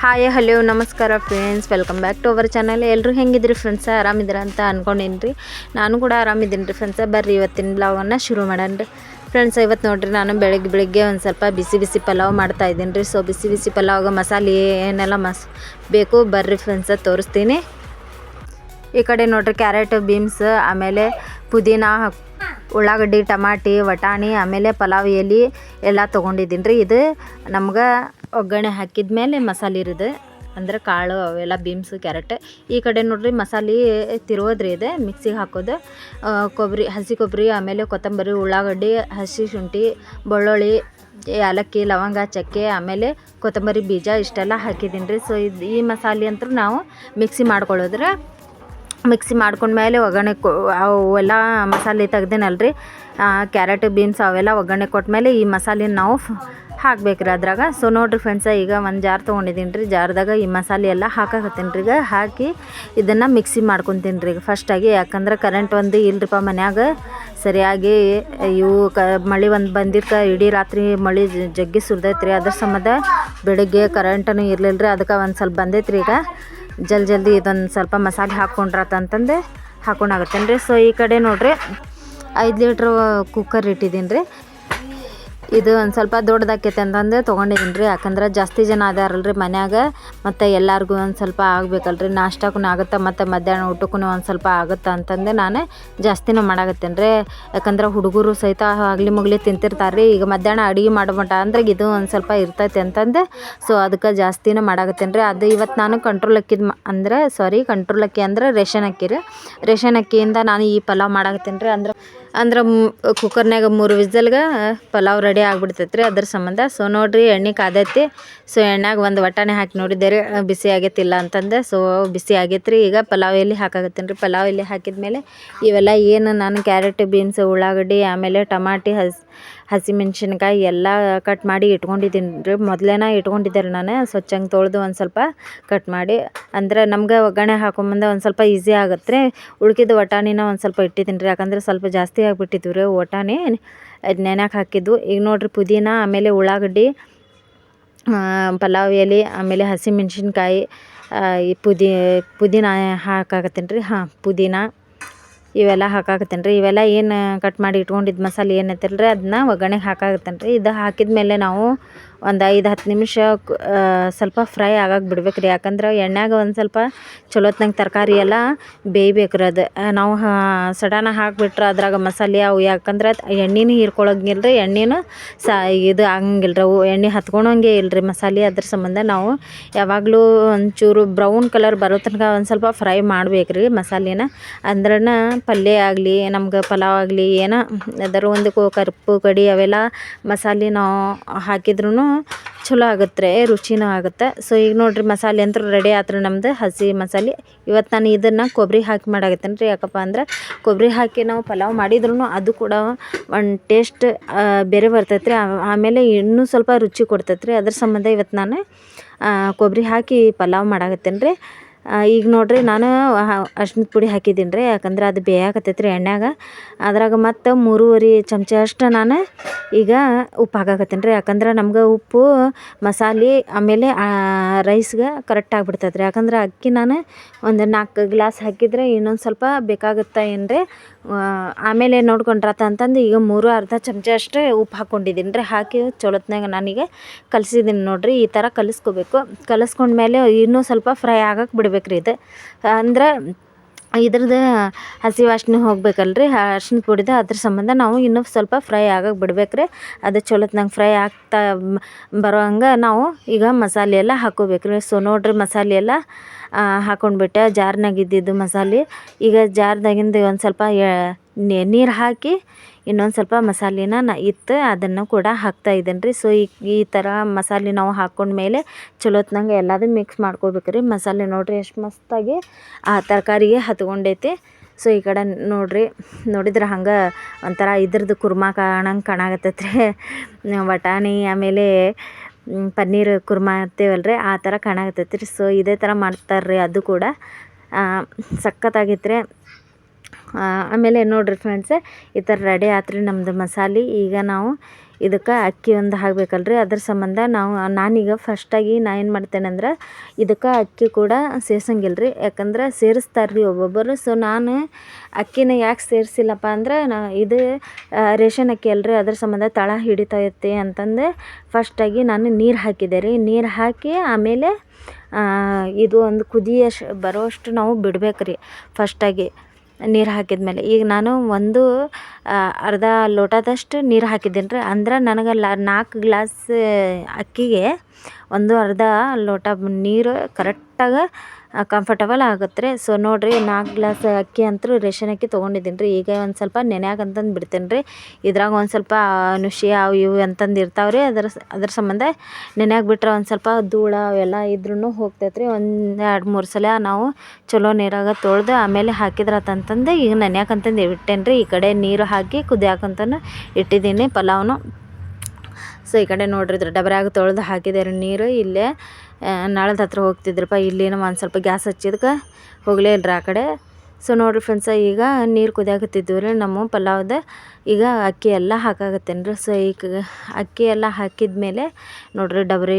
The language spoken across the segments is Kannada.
ಹಾಯ್ ಹಲೋ ನಮಸ್ಕಾರ friends welcome back to our channel ಎಲ್ಲರೂ ಹೆಂಗಿದ್ರಿ ಫ್ರೆಂಡ್ಸ ಆರಾಮಿದ್ರ ಅಂತ ಅನ್ಕೊಂಡಿನಿ ರೀ ನಾನು ಕೂಡ ಆರಾಮಿದ್ದೀನಿ ರೀ ಫ್ರೆಂಡ್ಸ ಬರ್ರಿ ಇವತ್ತಿನ ಬ್ಲಾಗನ್ನು ಶುರು ಮಾಡೋಣ. ಫ್ರೆಂಡ್ಸ್ ಇವತ್ತು ನೋಡಿರಿ ನಾನು ಬೆಳಗ್ಗೆ ಬೆಳಗ್ಗೆ ಒಂದು ಸ್ವಲ್ಪ ಬಿಸಿ ಬಿಸಿ ಪಲಾವ್ ಮಾಡ್ತಾ ಇದ್ದೀನಿ ರೀ. ಸೊ ಬಿಸಿ ಬಿಸಿ ಪಲಾವ್ಗೆ ಮಸಾಲೆ ಏನೆಲ್ಲ ಮಸ್, ಬೇಕು ಬರ್ರಿ ಫ್ರೆಂಡ್ಸ ತೋರಿಸ್ತೀನಿ. ಈ ಕಡೆ ನೋಡ್ರಿ ಕ್ಯಾರೆಟ್ ಬೀನ್ಸ್ ಆಮೇಲೆ ಪುದೀನ, ಉಳ್ಳಾಗಡ್ಡಿ, ಟಮಾಟಿ, ವಟಾಣಿ, ಆಮೇಲೆ ಪಲಾವ್, ಎಲೆ ಎಲ್ಲ ತೊಗೊಂಡಿದ್ದೀನಿ ರೀ. ಇದು ನಮ್ಗೆ ಒಗ್ಗರಣೆ ಹಾಕಿದ ಮೇಲೆ ಮಸಾಲೆ ಇರೋದು. ಅಂದ್ರೆ ಕಾಳು ಅವೆಲ್ಲ ಬೀಮ್ಸ್ ಕ್ಯಾರೆಟ್. ಈ ಕಡೆ ನೋಡಿರಿ ಮಸಾಲೆ ತಿರುವುದ್ರಿ ಇದೆ, ಮಿಕ್ಸಿಗೆ ಹಾಕೋದು. ಕೊಬ್ಬರಿ, ಹಸಿ ಕೊಬ್ಬರಿ, ಆಮೇಲೆ ಕೊತ್ತಂಬರಿ, ಉಳ್ಳಾಗಡ್ಡಿ, ಹಸಿ ಶುಂಠಿ, ಬೆಳ್ಳುಳ್ಳಿ, ಏಲಕ್ಕಿ, ಲವಂಗ, ಚಕ್ಕೆ, ಆಮೇಲೆ ಕೊತ್ತಂಬರಿ ಬೀಜ ಇಷ್ಟೆಲ್ಲ ಹಾಕಿದ್ದೀನಿ ರೀ ಸೊ ಇದು ಈ ಮಸಾಲೆ ಅಂತೂ ನಾವು ಮಿಕ್ಸಿ ಮಾಡ್ಕೊಳ್ಳೋದ್ರೆ. ಮಿಕ್ಸಿ ಮಾಡ್ಕೊಂಡ್ಮೇಲೆ ಒಗ್ಗರಣೆ ಕೊ ಅವೆಲ್ಲ ಮಸಾಲೆ ತೆಗ್ದೇನಲ್ರಿ. ಕ್ಯಾರೆಟ್, ಬೀನ್ಸ್ ಅವೆಲ್ಲ ಒಗ್ಗರಣೆ ಕೊಟ್ಮೇಲೆ ಈ ಮಸಾಲೆನ ನಾವು ಹಾಕ್ಬೇಕ್ರಿ ಅದ್ರಾಗ. ಸೊ ನೋಡಿರಿ ಫ್ರೆಂಡ್ಸ ಈಗ ಒಂದು ಜಾರ್ ತೊಗೊಂಡಿದ್ದೀನಿ ರೀ ಜಾರ್ದಾಗ ಈ ಮಸಾಲೆ ಎಲ್ಲ ಹಾಕಾಕತ್ತೀನಿ ರೀ ಈಗ. ಹಾಕಿ ಇದನ್ನು ಮಿಕ್ಸಿ ಮಾಡ್ಕೊತೀನಿ ರೀ ಈಗ ಫಸ್ಟಾಗಿ ಯಾಕಂದ್ರೆ ಕರೆಂಟ್ ಒಂದು ಇಲ್ರಿಪ್ಪ ಮನ್ಯಾಗ. ಸರಿಯಾಗಿ ಇವು ಕ ಮಳೆ ಒಂದು ಬಂದಿರ್ತ ಇಡೀ ರಾತ್ರಿ ಮಳೆ ಜಗ್ಗಿ ಸುರಿದೈತೆ ರೀ ಅದ್ರ ಸಂಬಂಧ ಬೆಳಗ್ಗೆ ಕರೆಂಟನು ಇರಲಿಲ್ಲ ರೀ ಅದಕ್ಕೆ ಒಂದು ಸ್ವಲ್ಪ ಬಂದೈತೆ ರೀ ಈಗ. ಜಲ್ ಜಲ್ದಿ ಇದೊಂದು ಸ್ವಲ್ಪ ಮಸಾಲೆ ಹಾಕ್ಕೊಂಡ್ರತಂತಂದು ಹಾಕ್ಕೊಂಡಾಗತ್ತೇನು ರೀ ಸೊ ಈ ಕಡೆ ನೋಡಿರಿ, ಐದು ಲೀಟ್ರ್ ಕುಕ್ಕರ್ ಇಟ್ಟಿದ್ದೀನಿ ರೀ ಇದು ಒಂದು ಸ್ವಲ್ಪ ದೊಡ್ಡದಾಕೈತೆ ಅಂತಂದು ತೊಗೊಂಡಿದ್ದೀನಿ ರೀ. ಯಾಕಂದ್ರೆ ಜಾಸ್ತಿ ಜನ ಅದಾರಲ್ರಿ ಮನ್ಯಾಗ. ಮತ್ತು ಎಲ್ಲರಿಗೂ ಒಂದು ಸ್ವಲ್ಪ ಆಗ್ಬೇಕಲ್ರಿ. ನಾಷ್ಟಕ್ಕೂ ಆಗುತ್ತೆ, ಮತ್ತು ಮಧ್ಯಾಹ್ನ ಊಟಕ್ಕೂ ಒಂದು ಸ್ವಲ್ಪ ಆಗುತ್ತೆ ಅಂತಂದು ನಾನು ಜಾಸ್ತಿನೂ ಮಾಡಾಕತ್ತೇನೆ ರೀ. ಯಾಕಂದ್ರೆ ಹುಡುಗರು ಸಹಿತ ಆಗಲಿ ಮುಗ್ಲಿ ತಿಂತಿರ್ತಾರೆ ರೀ. ಈಗ ಮಧ್ಯಾಹ್ನ ಅಡುಗೆ ಮಾಡಮಟ ಅಂದ್ರೆ ಇದು ಒಂದು ಸ್ವಲ್ಪ ಇರ್ತೈತೆ ಅಂತಂದು. ಸೊ ಅದಕ್ಕೆ ಜಾಸ್ತಿನೂ ಮಾಡಾಕತ್ತೇನೆ ರೀ. ಅದು ಇವತ್ತು ನಾನು ಕಂಟ್ರೋಲ್ ಅಕ್ಕಿದ ಅಂದರೆ ಸಾರಿ ಕಂಟ್ರೋಲ್ ಅಕ್ಕಿ ಅಂದ್ರೆ ರೇಷನ್ ಅಕ್ಕಿ ರೀ. ರೇಷನ್ ಅಕ್ಕಿಯಿಂದ ನಾನು ಈ ಪಲಾವ್ ಮಾಡಾಕತ್ತೇನೆ ರೀ. ಅಂದ್ರೆ ಅಂದ್ರೆ ಕುಕ್ಕರ್ನಾಗ ಮೂರು ವಿಸಲ್ಗೆ ಪಲಾವ್ ರೆಡಿ ಆಗ್ಬಿಡ್ತೈತೆ ರೀ ಅದ್ರ ಸಂಬಂಧ. ಸೊ ನೋಡಿರಿ, ಎಣ್ಣೆ ಕಾದೈತಿ. ಸೊ ಎಣ್ಣೆಗೆ ಒಂದು ವಟಾಣೆ ಹಾಕಿ ನೋಡಿದ್ದೆ ರೀ. ಬಿಸಿ ಆಗೈತಿಲ್ಲ ಅಂತಂದು. ಸೊ ಬಿಸಿ ಆಗೈತೆ ರೀ ಈಗ ಪಲಾವ್ ಎಲ್ಲಿ ಹಾಕಾಕತ್ತೀನಿ ರೀ ಪಲಾವ್ ಹಾಕಿದ ಮೇಲೆ ಇವೆಲ್ಲ ಏನು ನಾನು ಕ್ಯಾರೆಟ್, ಬೀನ್ಸ್, ಉಳ್ಳಾಗಡ್ಡಿ, ಆಮೇಲೆ ಟಮಾಟಿ, ಹಸ್ ಹಸಿಮೆಣ್ಸಿನ್ಕಾಯಿ ಎಲ್ಲ ಕಟ್ ಮಾಡಿ ಇಟ್ಕೊಂಡಿದ್ದೀನಿ ರೀ. ಮೊದಲೇನ ಇಟ್ಕೊಂಡಿದ್ದೆ ರೀ ನಾನು. ಸ್ವಚ್ಛಂಗೆ ತೊಳೆದು ಒಂದು ಸ್ವಲ್ಪ ಕಟ್ ಮಾಡಿ. ಅಂದ್ರೆ ನಮ್ಗೆ ಒಗ್ಗರಣೆ ಹಾಕೊಂಬಂದ ಒಂದು ಸ್ವಲ್ಪ ಈಸಿ ಆಗುತ್ತೆ ರೀ. ಉಳ್ಕಿದ ವಟಾಣಿನ ಒಂದು ಸ್ವಲ್ಪ ಇಟ್ಟಿದ್ದೀನಿ ರೀ. ಯಾಕಂದ್ರೆ ಸ್ವಲ್ಪ ಜಾಸ್ತಿ ಆಗಿಬಿಟ್ಟಿದ್ವು ರೀ ವಟಾಣಿ. ಅದು ನೆನೆಗೆ ಹಾಕಿದ್ದು. ಈಗ ನೋಡಿರಿ ಪುದೀನ, ಆಮೇಲೆ ಉಳ್ಳಾಗಡ್ಡಿ ಪಲಾವ್ ಎಲೆ, ಆಮೇಲೆ ಹಸಿಮೆಣ್ಸಿನ್ಕಾಯಿ ಈ ಪುದೀ, ಪುದೀನ ಹಾಕಾಕತ್ತೀನಿ ರೀ. ಹಾಂ, ಪುದೀನ. ಇವೆಲ್ಲ ಹಾಕಾಕತ್ತೇನೆ ರೀ ಇವೆಲ್ಲ ಏನು ಕಟ್ ಮಾಡಿ ಇಟ್ಕೊಂಡಿದ್ದು ಮಸಾಲೆ ಏನೈತಲ್ಲ ರೀ ಅದನ್ನ ಒಗ್ಗರಣೆಗೆ ಹಾಕಾಕತ್ತೇನೆ ರೀ ಇದು ಹಾಕಿದ ಮೇಲೆ ನಾವು ಒಂದು ಐದು ಹತ್ತು ನಿಮಿಷ ಸ್ವಲ್ಪ ಫ್ರೈ ಆಗಕ್ಕೆ ಬಿಡ್ಬೇಕು ರೀ ಯಾಕಂದ್ರೆ ಎಣ್ಣೆಗೆ ಒಂದು ಸ್ವಲ್ಪ ಚಲೋತ್ನಂಗೆ ತರಕಾರಿ ಎಲ್ಲ ಬೇಯ್ಬೇಕು ರೀ ಅದು ನಾವು ಸಡನ್ನಾಗಿ ಹಾಕಿಬಿಟ್ರೆ ಅದ್ರಾಗ ಮಸಾಲೆ ಅವು ಯಾಕಂದ್ರೆ ಎಣ್ಣೆನೂ ಹೀರ್ಕೊಳ್ಳೋಂಗಿಲ್ಲ ರೀ ಎಣ್ಣೆನೂ ಸಾ, ಇದು ಆಗಂಗಿಲ್ಲ ರೀ ಅವು ಎಣ್ಣೆ ಹತ್ಕೊಳಂಗೆ ಇಲ್ಲ ರೀ ಮಸಾಲೆ ಅದ್ರ ಸಂಬಂಧ ನಾವು ಯಾವಾಗಲೂ ಒಂಚೂರು ಬ್ರೌನ್ ಕಲರ್ ಬರೋ ತನಕ ಒಂದು ಸ್ವಲ್ಪ ಫ್ರೈ ಮಾಡ್ಬೇಕು ರೀ ಮಸಾಲೆನ. ಅಂದ್ರೆ ಪಲ್ಯ ಆಗಲಿ, ನಮ್ಗೆ ಪಲಾವ್ ಆಗಲಿ, ಏನೋ ಅದರ ಒಂದು ಕರ್ಪು, ಕಡಿ ಅವೆಲ್ಲ ಮಸಾಲೆ ನಾವು ಹಾಕಿದ್ರೂ ಚಲೋ ಆಗುತ್ತೆ ರುಚಿನೂ ಆಗುತ್ತೆ. ಸೊ ಈಗ ನೋಡಿರಿ ಮಸಾಲೆ ಅಂತೂ ರೆಡಿ ಆದ್ರೆ ನಮ್ಮದು ಹಸಿ ಮಸಾಲೆ. ಇವತ್ತು ನಾನು ಇದನ್ನು ಕೊಬ್ಬರಿ ಹಾಕಿ ಮಾಡಾಕತ್ತೇನೆ ರೀ ಯಾಕಪ್ಪ ಅಂದ್ರೆ ಕೊಬ್ಬರಿ ಹಾಕಿ ನಾವು ಪಲಾವ್ ಮಾಡಿದ್ರೂ ಅದು ಕೂಡ ಒಂದು ಟೇಸ್ಟ್ ಬೇರೆ ಬರ್ತೈತೆ ರೀ ಆಮೇಲೆ ಇನ್ನೂ ಸ್ವಲ್ಪ ರುಚಿ ಕೊಡ್ತೈತೆ ರೀ ಅದ್ರ ಸಂಬಂಧ ಇವತ್ತು ನಾನು ಕೊಬ್ಬರಿ ಹಾಕಿ ಪಲಾವ್ ಮಾಡಾಕತ್ತೇನೆ ರೀ ಈಗ ನೋಡಿರಿ ನಾನು ಅರ್ಶಿನ ಪುಡಿ ಹಾಕಿದ್ದೀನಿ ರೀ ಯಾಕಂದ್ರೆ ಅದು ಬೇಯಾಕತ್ತೈತೆ ರೀ ಎಣ್ಣೆಗ ಅದ್ರಾಗ ಮತ್ತು ಮೂರುವರೆ ಚಮಚ ಅಷ್ಟು ನಾನು ಈಗ ಉಪ್ಪು ಹಾಕಾಕತ್ತೀನಿ ರೀ ಯಾಕಂದ್ರೆ ನಮ್ಗೆ ಉಪ್ಪು, ಮಸಾಲೆ, ಆಮೇಲೆ ರೈಸ್ಗೆ ಕರೆಕ್ಟ್ ಆಗಿಬಿಡ್ತೈತೆ ರೀ ಯಾಕಂದ್ರೆ ಅಕ್ಕಿ ನಾನು ಒಂದು ನಾಲ್ಕು ಗ್ಲಾಸ್ ಹಾಕಿದರೆ ಇನ್ನೊಂದು ಸ್ವಲ್ಪ ಬೇಕಾಗುತ್ತೆ ಏನು ರೀ ಆಮೇಲೆ ನೋಡ್ಕೊಂಡ್ರಾತ ಅಂತಂದು ಈಗ ಮೂರು ಅರ್ಧ ಚಮಚ ಅಷ್ಟೇ ಉಪ್ಪು ಹಾಕ್ಕೊಂಡಿದ್ದೀನಿ ರೀ. ಹಾಕಿ ಚಲೋತ್ನಾಗ ನನಗೆ ಕಲಸಿದ್ದೀನಿ ನೋಡಿರಿ, ಈ ಥರ ಕಲಿಸ್ಕೋಬೇಕು. ಕಲಸ್ಕೊಂಡ್ಮೇಲೆ ಇನ್ನೂ ಸ್ವಲ್ಪ ಫ್ರೈ ಆಗಕ್ಕೆ ಬಿಡ್ಬೇಕು ರೀ ಇದು. ಅಂದ್ರೆ ಇದ್ರದ್ದು ಹಸಿ ವಾಸನೆ ಹೋಗ್ಬೇಕಲ್ರಿ ಅರ್ಶಿನ ಪುಡಿದ ಅದ್ರ ಸಂಬಂಧ ನಾವು ಇನ್ನೂ ಸ್ವಲ್ಪ ಫ್ರೈ ಆಗಕ್ಕೆ ಬಿಡ್ಬೇಕು ರೀ ಅದು ಚಲೋತ್ನಾಗ ಫ್ರೈ ಆಗ್ತಾ ಬರೋ ಹಂಗೆ ನಾವು ಈಗ ಮಸಾಲೆ ಎಲ್ಲ ಹಾಕ್ಕೋಬೇಕು ರೀ ಸೊ ನೋಡಿರಿ ಮಸಾಲೆ ಎಲ್ಲ ಹಾಕೊಂಡ್ಬಿಟ್ಟೆ, ಜಾರ್ನಾಗ ಇದ್ದಿದ್ದು ಮಸಾಲೆ. ಈಗ ಜಾರ್ದಾಗಿಂದ ಒಂದು ಸ್ವಲ್ಪ ನೀರು ಹಾಕಿ ಇನ್ನೊಂದು ಸ್ವಲ್ಪ ಮಸಾಲೆನ ನ ಇತ್ತು ಅದನ್ನು ಕೂಡ ಹಾಕ್ತಾ ಇದ್ದೇನೆ ರೀ. ಸೊ ಈ ಈ ಥರ ಮಸಾಲೆ ನಾವು ಹಾಕ್ಕೊಂಡ್ಮೇಲೆ ಚಲೋತ್ನಂಗೆ ಎಲ್ಲದೂ ಮಿಕ್ಸ್ ಮಾಡ್ಕೋಬೇಕು ರೀ. ಮಸಾಲೆ ನೋಡಿರಿ ಎಷ್ಟು ಮಸ್ತಾಗಿ ಆ ತರಕಾರಿಗೆ ಹತ್ಕೊಂಡೈತಿ ಸೊ ಈ ಕಡೆ ನೋಡಿರಿ ನೋಡಿದ್ರೆ ಹಂಗೆ ಒಂಥರ ಇದ್ರದ್ದು ಕುರ್ಮಾ ಕಾಣಂಗೆ ಕಾಣಾಕತ್ತೈತೆ ರೀ ಬಟಾಣಿ ಆಮೇಲೆ ಪನ್ನೀರ್ ಕುರ್ಮಾ ರೀ ಆ ಥರ ಕಾಣಕತ್ತೈತಿ ರೀ ಸೊ ಇದೇ ಥರ ಮಾಡ್ತಾರೆ ಅದು ಕೂಡ. ಸಖತ್ತಾಗಿತ್ತು ರೀ ಆ, ಆಮೇಲೆ ನೋಡಿರಿ ಫ್ರೆಂಡ್ಸ್ ಈ ಥರ ರೆಡಿ ಆತ್ರಿ ನಮ್ಮದು ಮಸಾಲೆ. ಈಗ ನಾವು ಇದಕ್ಕೆ ಅಕ್ಕಿ ಒಂದು ಹಾಕ್ಬೇಕಲ್ರಿ. ಅದ್ರ ಸಂಬಂಧ ನಾವು, ನಾನೀಗ ಫಸ್ಟಾಗಿ ನಾ ಏನು ಮಾಡ್ತೇನೆ ಅಂದ್ರೆ ಇದಕ್ಕೆ ಅಕ್ಕಿ ಕೂಡ ಸೇರ್ಸಂಗಿಲ್ಲ ರೀ ಯಾಕಂದ್ರೆ ಸೇರಿಸ್ತಾರೆ ರೀ ಒಬ್ಬೊಬ್ಬರು. ಸೊ ನಾನು ಅಕ್ಕಿನ ಯಾಕೆ ಸೇರಿಸಿಲ್ಲಪ್ಪ ಅಂದ್ರೆ ನಾ ಇದು ರೇಷನ್ ಅಕ್ಕಿ ಅಲ್ರಿ. ಅದ್ರ ಸಂಬಂಧ ತಳ ಹಿಡಿತೈತಿ ಅಂತಂದು ಫಸ್ಟಾಗಿ ನಾನು ನೀರು ಹಾಕಿದೆ ರೀ. ನೀರು ಹಾಕಿ ಆಮೇಲೆ ಇದು ಒಂದು ಕುದಿಯಷ್ಟು ಬರೋಷ್ಟು ನಾವು ಬಿಡ್ಬೇಕು ರೀ ಫಸ್ಟಾಗಿ ನೀರು ಹಾಕಿದ ಮೇಲೆ. ಈಗ ನಾನು ಒಂದು ಅರ್ಧ ಲೋಟದಷ್ಟು ನೀರು ಹಾಕಿದ್ದೀನಿ ರೀ ಅಂದ್ರೆ ನನಗೆ ಲ ನಾಲ್ಕು ಗ್ಲಾಸ್ ಅಕ್ಕಿಗೆ ಒಂದು ಅರ್ಧ ಲೋಟ ನೀರು ಕರೆಕ್ಟಾಗಿ ಕಂಫರ್ಟಬಲ್ ಆಗುತ್ತೆ ಸೊ ನೋಡಿರಿ, ನಾಲ್ಕು ಗ್ಲಾಸ್ ಅಕ್ಕಿ ಅಂತೂ ರೇಷನ್ ಅಕ್ಕಿ ತೊಗೊಂಡಿದ್ದೀನಿ ರೀ. ಈಗ ಒಂದು ಸ್ವಲ್ಪ ನೆನೆಯಾಗ ಅಂತಂದು ಬಿಡ್ತೀನಿ ರೀ. ಇದ್ರಾಗ ಒಂದು ಸ್ವಲ್ಪ ನುಸಿ ಅವು ಇವು ಅಂತಂದು ಇರ್ತಾವೆ ರೀ. ಅದರ ಅದ್ರ ಸಂಬಂಧ ನೆನೆಯಾಗ ಬಿಟ್ರೆ ಒಂದು ಸ್ವಲ್ಪ ಧೂಳ ಅವೆಲ್ಲ ಇದ್ರೂ ಹೋಗ್ತೈತೆ ರೀ ಒಂದು ಎರಡು ಮೂರು ಸಲ ನಾವು ಚಲೋ ನೀರಾಗ ತೊಳೆದು ಆಮೇಲೆ ಹಾಕಿದ್ರತಂತಂದು ಈಗ ನೆನ್ಯಾಕಂತಂದು ಇಟ್ಟೇನೆ ರೀ. ಈ ಕಡೆ ನೀರು ಹಾಕಿ ಕುದಿಯಾಕಂತನೂ ಇಟ್ಟಿದ್ದೀನಿ ಪಲಾವ್ನು. ಸೊ ಈ ಕಡೆ ನೋಡ್ರಿ ಇದ್ರ ಡಬರಾಗ ತೊಳೆದು ರೀ ನೀರು. ಇಲ್ಲೇ ನಳದ ಹತ್ತಿರ ಹೋಗ್ತಿದ್ರಪ್ಪ ಇಲ್ಲಿನ ಒಂದು ಸ್ವಲ್ಪ ಗ್ಯಾಸ್ ಹಚ್ಚಿದ್ಕೆ ಹೋಗಲೇ ಇಲ್ರಿ ಆ ಕಡೆ. ಸೊ ನೋಡಿರಿ ಫ್ರೆಂಡ್ಸ ಈಗ ನೀರು ಕುದಿಯಾಕತ್ತಿದ್ವಿ ರೀ ನಮ್ಮ ಪಲಾವ್ದ ಈಗ ಅಕ್ಕಿ ಎಲ್ಲ ಹಾಕಾಕತ್ತೇನೆ ರೀ ಸೊ ಈಗ ಅಕ್ಕಿ ಎಲ್ಲ ಹಾಕಿದ್ಮೇಲೆ ನೋಡಿರಿ ಡಬರಿ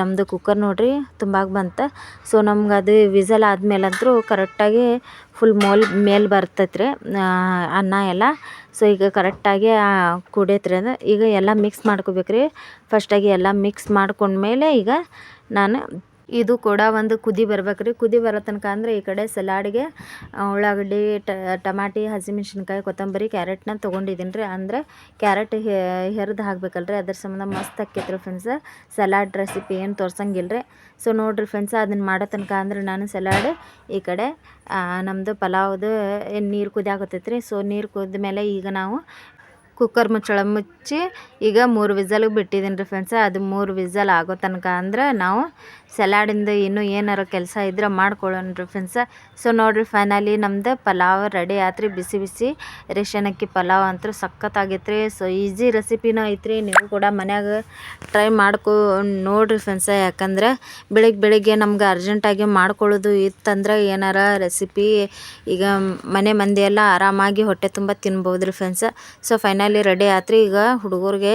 ನಮ್ಮದು ಕುಕ್ಕರ್ ನೋಡಿರಿ ತುಂಬಾಗಿ ಬಂತು. ಸೊ ನಮ್ಗೆ ಅದು ವಿಸಲ್ ಆದ್ಮೇಲಂತೂ ಕರೆಕ್ಟಾಗಿ ಫುಲ್ ಮೋಲ್ ಮೇಲೆ ಬರ್ತೈತೆ ರೀ ಅನ್ನ ಎಲ್ಲ. ಸೊ ಈಗ ಕರೆಕ್ಟಾಗಿ ಕುಡಿಯತ್ರಿ ಅದು. ಈಗ ಎಲ್ಲ ಮಿಕ್ಸ್ ಮಾಡ್ಕೋಬೇಕು ರೀ ಫಸ್ಟಾಗಿ ಎಲ್ಲ ಮಿಕ್ಸ್ ಮಾಡ್ಕೊಂಡ್ಮೇಲೆ ಈಗ ನಾನು ಇದು ಕೂಡ ಒಂದು ಕುದಿ ಬರ್ಬೇಕು ರೀ. ಕುದಿ ಬರೋ ತನಕ ಅಂದರೆ ಈ ಕಡೆ ಸಲಾಡ್ಗೆ ಉಳ್ಳಾಗಡ್ಡಿ ಟಮಾಟಿ, ಹಸಿಮೆಣ್ಸಿನ್ಕಾಯಿ, ಕೊತ್ತಂಬರಿ, ಕ್ಯಾರೆಟ್ನ ತೊಗೊಂಡಿದ್ದೀನಿ ರೀ. ಅಂದರೆ ಕ್ಯಾರೆಟ್ ಹೆರ್ದು ಹಾಕ್ಬೇಕಲ್ರಿ. ಅದ್ರ ಸಂಬಂಧ ಮಸ್ತ್ ಆಕ್ಕೈತೆ ರೀ ಫ್ರೆಂಡ್ಸ್. ಸಲಾಡ್ ರೆಸಿಪಿ ಏನು ತೋರ್ಸಂಗಿಲ್ಲ ರೀ. ಸೊ ನೋಡಿರಿ ಫ್ರೆಂಡ್ಸ್ ಅದನ್ನು ಮಾಡೋ ತನಕ ಅಂದ್ರೆ ನಾನು ಸಲಾಡ್ ಈ ಕಡೆ ನಮ್ಮದು ಪಲಾವ್ದು ನೀರು ಕುದಿಯಾಕತ್ತೈತೆ ರೀ ಸೊ ನೀರು ಕುದ್ದ ಮೇಲೆ ಈಗ ನಾವು ಕುಕ್ಕರ್ ಮುಚ್ಚಳ ಮುಚ್ಚಿ ಈಗ ಮೂರು ವಿಸಲ್ಗೆ ಬಿಟ್ಟಿದ್ದೀನಿ ರೀ ಫ್ರೆಂಡ್ಸ ಅದು ಮೂರು ವಿಸಲ್ ಆಗೋ ತನಕ ಅಂದ್ರೆ ನಾವು ಸಲಾಡಿಂದ ಇನ್ನೂ ಏನಾರ ಕೆಲಸ ಇದ್ರೆ ಮಾಡ್ಕೊಳ್ಳೋಣ ರೀ ಫ್ರೆಂಡ್ಸ ಸೊ ನೋಡಿರಿ ಫೈನಲಿ ನಮ್ದು ಪಲಾವ್ ರೆಡಿ ಆತ್ರಿ. ಬಿಸಿ ಬಿಸಿ ರೇಷನ್ ಅಕ್ಕಿ ಪಲಾವ್ ಅಂತೂ ಸಖತ್ತಾಗೈತೆ ರೀ ಸೊ ಈಸಿ ರೆಸಿಪಿನೂ ಐತ್ರಿ. ನೀವು ಕೂಡ ಮನ್ಯಾಗ ಟ್ರೈ ಮಾಡ್ಕೊ ನೋಡಿರಿ ಫ್ರೆಂಡ್ಸ ಯಾಕಂದ್ರೆ ಬೆಳಿಗ್ಗೆ ಬೆಳಿಗ್ಗೆ ನಮ್ಗೆ ಅರ್ಜೆಂಟಾಗಿ ಮಾಡ್ಕೊಳ್ಳೋದು ಇತ್ತಂದ್ರೆ ಏನಾರ ರೆಸಿಪಿ ಈಗ ಮನೆ ಮಂದಿ ಎಲ್ಲ ಆರಾಮಾಗಿ ಹೊಟ್ಟೆ ತುಂಬ ತಿನ್ಬೋದು ರೀ ಫ್ರೆಂಡ್ಸ ಸೊ ಫೈನಲಿ ರೆಡಿ ಆತ್ರಿ. ಈಗ ಹುಡುಗರಿಗೆ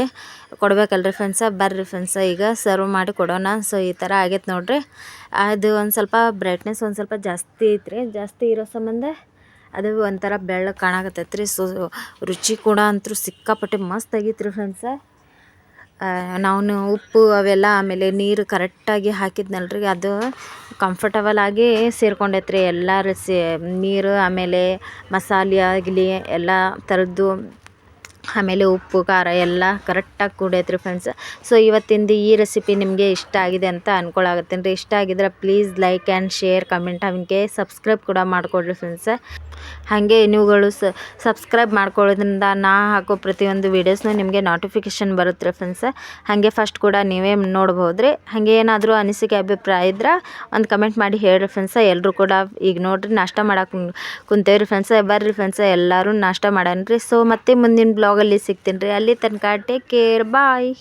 ಕೊಡಬೇಕಲ್ರಿ ಫ್ರೆಂಡ್ಸ ಬರ್ರಿ ಫ್ರೆಂಡ್ಸ ಈಗ ಸರ್ವ್ ಮಾಡಿ ಕೊಡೋಣ. ಸೊ ಈ ಥರ ಆಗೈತೆ ನೋಡಿರಿ. ಅದು ಒಂದು ಸ್ವಲ್ಪ ಬ್ರೈಟ್ನೆಸ್ ಒಂದು ಸ್ವಲ್ಪ ಜಾಸ್ತಿ ಐತ್ರಿ. ಜಾಸ್ತಿ ಇರೋ ಸಂಬಂಧ ಅದು ಒಂಥರ ಬೆಳ್ಳಗೆ ಕಾಣಕತ್ತೈತೆ ರೀ ಸೊ ರುಚಿ ಕೂಡ ಅಂತೂ ಸಿಕ್ಕಾಪಟ್ಟೆ ಮಸ್ತ್ ಆಗಿತ್ತು ರೀ ಫ್ರೆಂಡ್ಸ ನಾವು ಉಪ್ಪು ಅವೆಲ್ಲ ಆಮೇಲೆ ನೀರು ಕರೆಕ್ಟಾಗಿ ಹಾಕಿದ್ನಲ್ರಿ. ಅದು ಕಂಫರ್ಟಬಲ್ ಆಗಿ ಸೇರ್ಕೊಂಡೈತ್ರಿ. ಎಲ್ಲ ರೆಸಿ ನೀರು ಆಮೇಲೆ ಮಸಾಲೆ ಆಗಲಿ ಎಲ್ಲ ಥರದ್ದು ಆಮೇಲೆ ಉಪ್ಪು, ಖಾರ ಎಲ್ಲ ಕರೆಕ್ಟಾಗಿ ಕೂಡೈತ್ರಿ ಫ್ರೆಂಡ್ಸ್ ಸೊ ಇವತ್ತಿಂದು ಈ ರೆಸಿಪಿ ನಿಮಗೆ ಇಷ್ಟ ಆಗಿದೆ ಅಂತ ಅನ್ಕೊಳಾಗತ್ತೇನ್ರಿ. ಇಷ್ಟ ಆಗಿದ್ರೆ please like and share comment ಹಾಗೆ ಸಬ್ಸ್ಕ್ರೈಬ್ ಕೂಡ ಮಾಡಿಕೊಡ್ರಿ ಫ್ರೆಂಡ್ಸ್ ಹಾಗೆ ನೀವುಗಳು ಸಬ್ಸ್ಕ್ರೈಬ್ ಮಾಡ್ಕೊಳ್ಳೋದ್ರಿಂದ ನಾ ಹಾಕೋ ಪ್ರತಿಯೊಂದು ವೀಡಿಯೋಸ್ನು ನಿಮಗೆ ನೋಟಿಫಿಕೇಷನ್ ಬರುತ್ತೆ ರೀ ಫ್ರೆಂಡ್ಸ್ ಹಾಗೆ ಫಸ್ಟ್ ಕೂಡ ನೀವೇ ನೋಡ್ಬೋದು ರೀ ಹಾಗೆ ಏನಾದರೂ ಅನಿಸಿಕೆ, ಅಭಿಪ್ರಾಯ ಇದ್ರೆ ಒಂದು ಕಮೆಂಟ್ ಮಾಡಿ ಹೇಳ್ರಿ ಫ್ರೆಂಡ್ಸ ಎಲ್ಲರೂ ಕೂಡ ಈಗ ನೋಡಿರಿ, ನಾಷ್ಟ ಮಾಡಕ್ಕೆ ರೀ ಫ್ರೆಂಡ್ಸ ಬರ್ರಿ ಫ್ರೆಂಡ್ಸ ಎಲ್ಲರೂ ನಾಷ್ಟ ಮಾಡೋಣ ರೀ ಸೊ ಮತ್ತೆ ಮುಂದಿನ ಬ್ಲಾಗಲ್ಲಿ ಸಿಗ್ತೀನಿ ರೀ. ಅಲ್ಲಿ ತನಕ ಟೇಕ್ ಕೇರ್ ಬಾಯ್